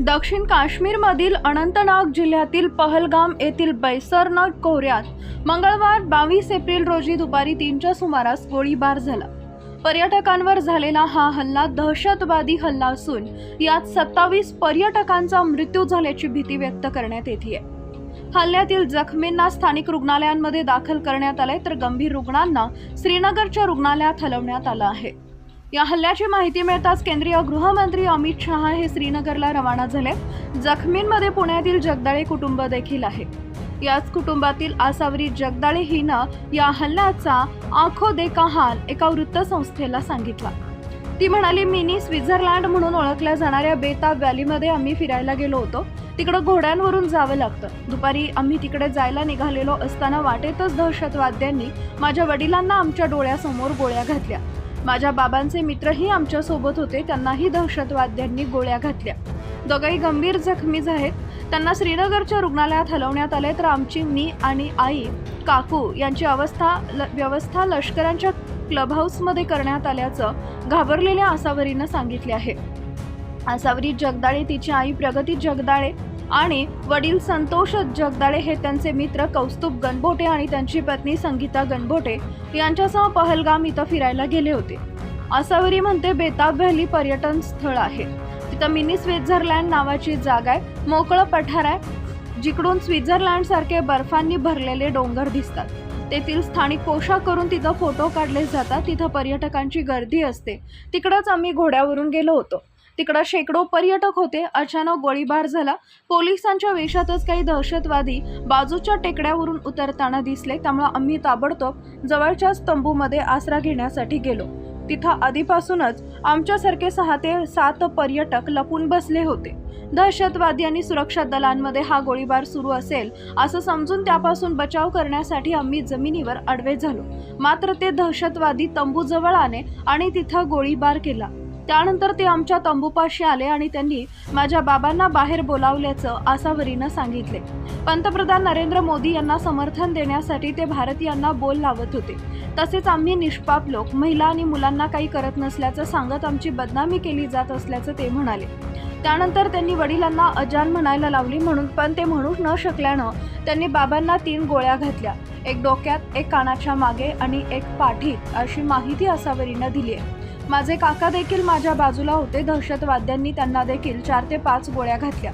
दक्षिण काश्मीरमधील अनंतनाग जिल्ह्यातील पहलगाम येथील बैसरनट कोऱ्यात मंगळवार बावीस एप्रिल रोजी दुपारी तीनच्या सुमारास गोळीबार झाला. पर्यटकांवर झालेला हा हल्ला दहशतवादी हल्ला असून यात सत्तावीस पर्यटकांचा मृत्यू झाल्याची भीती व्यक्त करण्यात येते हल्ल्यातील जखमींना स्थानिक रुग्णालयांमध्ये दाखल करण्यात आले तर गंभीर रुग्णांना श्रीनगरच्या रुग्णालयात हलवण्यात आलं आहे. या हल्ल्याची माहिती मिळताच केंद्रीय गृहमंत्री अमित शहा हे श्रीनगरला रवाना झाले. जखमींमध्ये पुण्यातील जगदाळे कुटुंब देखील आहे. याच कुटुंबातील आसावरी जगदाळे हिनं या हल्ल्याचा आखो देखा हाल एका वृत्तसंस्थेला सांगितला. ती म्हणाली मिनी स्वित्झर्लंड म्हणून ओळखल्या जाणाऱ्या बेताब व्हॅलीमध्ये आम्ही फिरायला गेलो होतो. तिकडं घोड्यांवरून जावं लागतं. दुपारी आम्ही तिकडे जायला निघालेलो असताना वाटेतच दहशतवाद्यांनी माझ्या वडिलांना आमच्या डोळ्यासमोर गोळ्या घातल्या. माझ्या बाबांचे मित्रही आमच्यासोबत होते. त्यांनाही दहशतवाद्यांनी गोळ्या घातल्या. दोघंही गंभीर जखमी आहेत त्यांना श्रीनगरच्या रुग्णालयात हलवण्यात आले तर आमची मी आणि आई काकू यांची अवस्था ल व्यवस्था लष्करांच्या क्लब हाऊसमध्ये करण्यात आल्याचं घाबरलेल्या आसावरीनं सांगितले आहे. आसावरी जगदाळे तिची आई प्रगती जगदाळे आणि वडील संतोष जगदाळे हे त्यांचे मित्र कौस्तुभ गणबोटे आणि त्यांची पत्नी संगीता गणबोटे यांच्यासह पहलगाम इथं फिरायला गेले होते. आसावरी म्हणते बेताब व्हॅली पर्यटन स्थळ आहे. तिथं मिनी स्वित्झर्लँड नावाची जागा आहे मोकळं पठार आहे जिकडून स्वित्झर्लँड सारखे बर्फांनी भरलेले डोंगर दिसतात. तेथील स्थानिक पोशाख करून तिथं फोटो काढले जातात. तिथं पर्यटकांची गर्दी असते. तिकडंच आम्ही घोड्यावरून गेलो होतो. तिकडं शेकडो पर्यटक होते. अचानक गोळीबार झाला. पोलिसांच्या वेशातच काही दहशतवादी बाजूच्या टेकड्यावरून उतरताना दिसले. त्यामुळे आम्ही ताबडतोब जवळच्याच तंबूमध्ये आसरा घेण्यासाठी गेलो. तिथं आधीपासूनच आमच्यासारखे सहा ते सात पर्यटक लपून बसले होते. दहशतवादी आणि सुरक्षा दलांमध्ये हा गोळीबार सुरू असेल असं समजून त्यापासून बचाव करण्यासाठी आम्ही जमिनीवर आडवे झालो. मात्र ते दहशतवादी तंबूजवळ आले आणि तिथं गोळीबार केला. त्यानंतर ते आमच्या तंबूपाशी आले आणि त्यांनी माझ्या बाबांना बाहेर बोलावल्याचं आसावरीनं सांगितले. पंतप्रधान नरेंद्र मोदी यांना समर्थन देण्यासाठी ते भारतीयांना बोल लावत होते. तसेच आम्ही निष्पाप लोक महिला आणि मुलांना काही करत नसल्याचं सांगत आमची बदनामी केली जात असल्याचं ते म्हणाले. त्यानंतर त्यांनी वडिलांना अजान म्हणायला लावली म्हणून पण ते म्हणू न शकल्यानं त्यांनी बाबांना तीन गोळ्या घातल्या. एक डोक्यात एक कानाच्या मागे आणि एक पाठीत अशी माहिती असावरीनं दिली आहे माझे काका देखील माझ्या बाजूला होते. दहशतवाद्यांनी त्यांना देखील चार ते पाच गोळ्या घातल्या.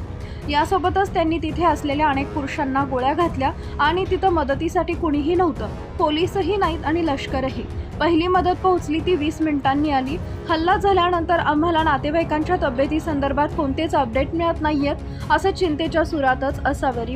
यासोबतच त्यांनी तिथे असलेल्या अनेक पुरुषांना गोळ्या घातल्या आणि तिथं मदतीसाठी कुणीही नव्हतं. पोलीसही नाहीत आणि लष्करही. पहिली मदत पोहोचली ती वीस मिनिटांनी आली. हल्ला झाल्यानंतर आम्हाला नातेवाईकांच्या तब्येतीसंदर्भात कोणतेच अपडेट मिळत नाहीयेत असं चिंतेच्या सुरातच असावरी